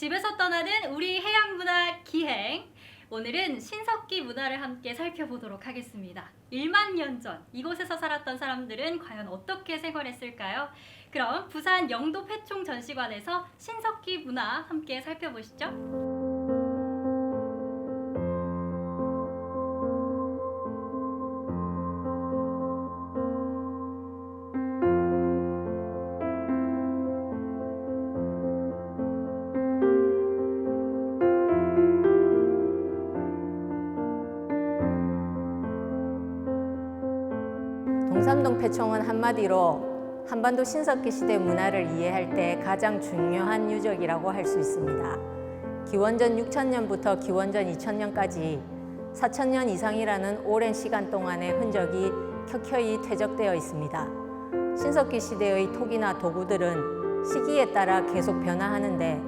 집에서 떠나는 우리 해양문화 기행. 오늘은 신석기 문화를 함께 살펴보도록 하겠습니다. 1만 년 전 이곳에서 살았던 사람들은 과연 어떻게 생활했을까요? 그럼 부산 영도 패총 전시관에서 신석기 문화 함께 살펴보시죠. 동삼동 패총은 한마디로 한반도 신석기 시대 문화를 이해할 때 가장 중요한 유적이라고 할 수 있습니다. 기원전 6000년부터 기원전 2000년까지 4000년 이상이라는 오랜 시간 동안의 흔적이 켜켜이 퇴적되어 있습니다. 신석기 시대의 톡이나 도구들은 시기에 따라 계속 변화하는데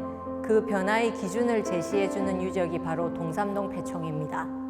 그 변화의 기준을 제시해주는 유적이 바로 동삼동 패총입니다.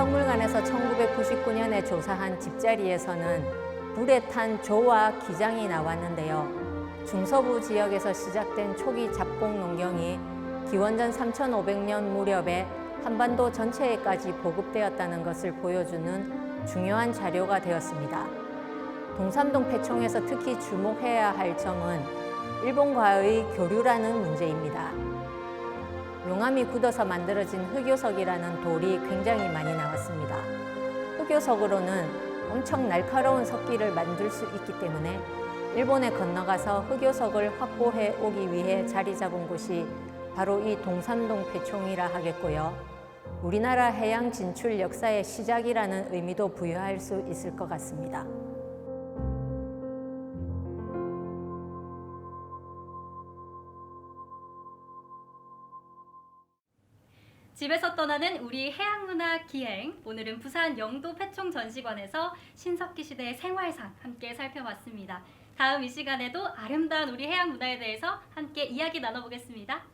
저희 부산박물관에서 1999년에 조사한 집자리에서는 불에 탄 조와 기장이 나왔는데요. 중서부 지역에서 시작된 초기 잡곡 농경이 기원전 3500년 무렵에 한반도 전체에까지 보급되었다는 것을 보여주는 중요한 자료가 되었습니다. 동삼동 패총에서 특히 주목해야 할 점은 일본과의 교류라는 문제입니다. 용암이 굳어서 만들어진 흑요석이라는 돌이 굉장히 많이 나왔습니다. 흑요석으로는 엄청 날카로운 석기를 만들 수 있기 때문에 일본에 건너가서 흑요석을 확보해 오기 위해 자리 잡은 곳이 바로 이 동산동 패총이라 하겠고요. 우리나라 해양 진출 역사의 시작이라는 의미도 부여할 수 있을 것 같습니다. 집에서 떠나는 우리 해양문화 기행. 오늘은 부산 영도 패총 전시관에서 신석기 시대의 생활상 함께 살펴봤습니다. 다음 이 시간에도 아름다운 우리 해양 문화에 대해서 함께 이야기 나눠보겠습니다.